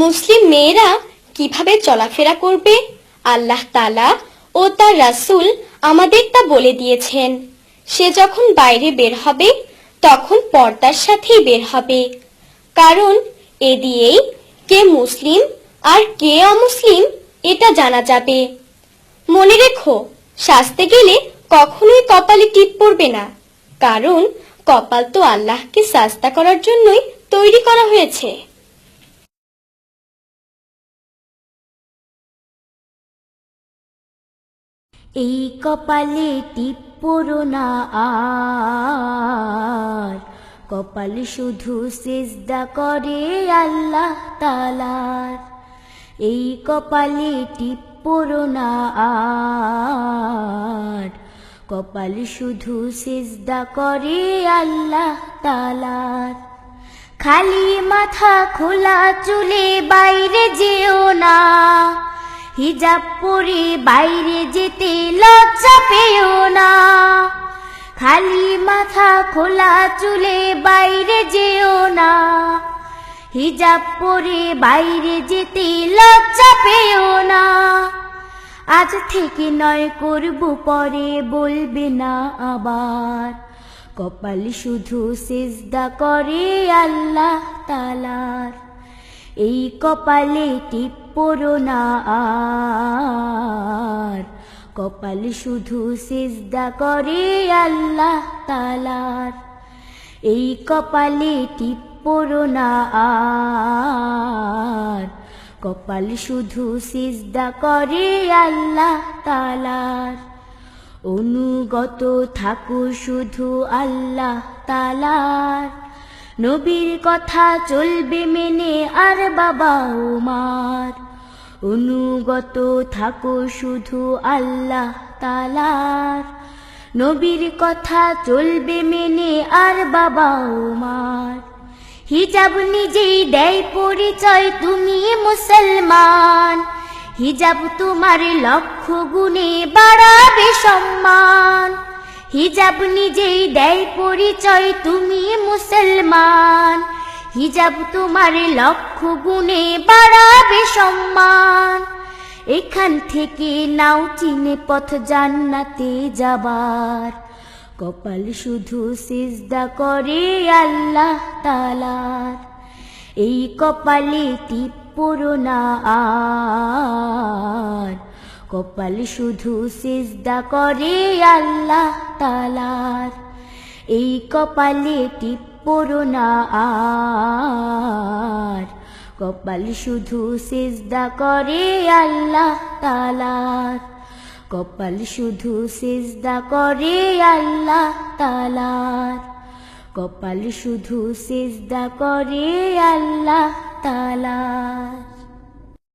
মুসলিম মেয়েরা কীভাবে চলাফেরা করবে? আল্লাহ তালা ও তার রাসূল আমাদের তা বলে দিয়েছেন। সে যখন বাইরে বের হবে, তখন পর্দার সাথেই বের হবে। কারণ এ দিয়েই কে মুসলিম আর কে অমুসলিম এটা জানা যাবে। মনে রেখো, সাজতে গেলে কখনোই কপালে টিপ পড়বে না। কারণ কপাল তো আল্লাহকে সাজদা করার জন্যই তৈরি করা হয়েছে। এই কপালে টিপ পড়ো না আর। কপাল শুধু সেজদা করে আল্লাহ তালার এই কপালে টিপ পড়ো না আর। কপাল শুধু সেজদা করে আল্লাহ তালার খালি মাথা খোলা, চুলে বাইরে যেও না। হিজাব পরে বাইরে যেতে লজ্জা পেও না। খালি মাথা খোলা চুলে বাইরে যেও না। হিজাব পরে বাইরে যেতে লজ্জা পেও না। আজ থেকে নয় করব পরে বলবে না আবার। কপাল শুধু সেজদা করে আল্লাহ তালার এই কপালে টিপ পড়ো না আর। কপাল শুধু সেজদা করে আল্লাহ তালার এই কপালে টিপ পড়ো না আর। কপাল শুধু সিজদা করে আল্লাহ তালার অনুগত থাকো শুধু আল্লাহ তালার নবীর কথা চলবে মেনে আর বাবা উমার। অনুগত থাকো শুধু আল্লাহ তালার নবীর কথা চলবে মেনে আর বাবা উমার। হিজাব নিজেই দেয় পরিচয়, তুমি মুসলমান। হিজাব তোমার লক্ষ গুণে বাড়াবে সম্মান। হিজাব নিজেই দেয় পরিচয়, তুমি মুসলমান। হিজাব তোমার লক্ষ গুণে বাড়াবে সম্মান। এখান থেকে নাও চিনে পথ জান্নাতে যাবার। কপাল শুধু সিজদা করে আল্লাহ তালার এই কপালে টিপ না আর। কপাল শুধু সিজদা করে আল্লাহ তালার এই কপালে টিপ না আর। কপাল শুধু সিজদা করে আল্লাহ তালার কপাল শুধু সিজদা করে আল্লাহ তালার কপাল শুধু সিজদা করে আল্লাহ তালার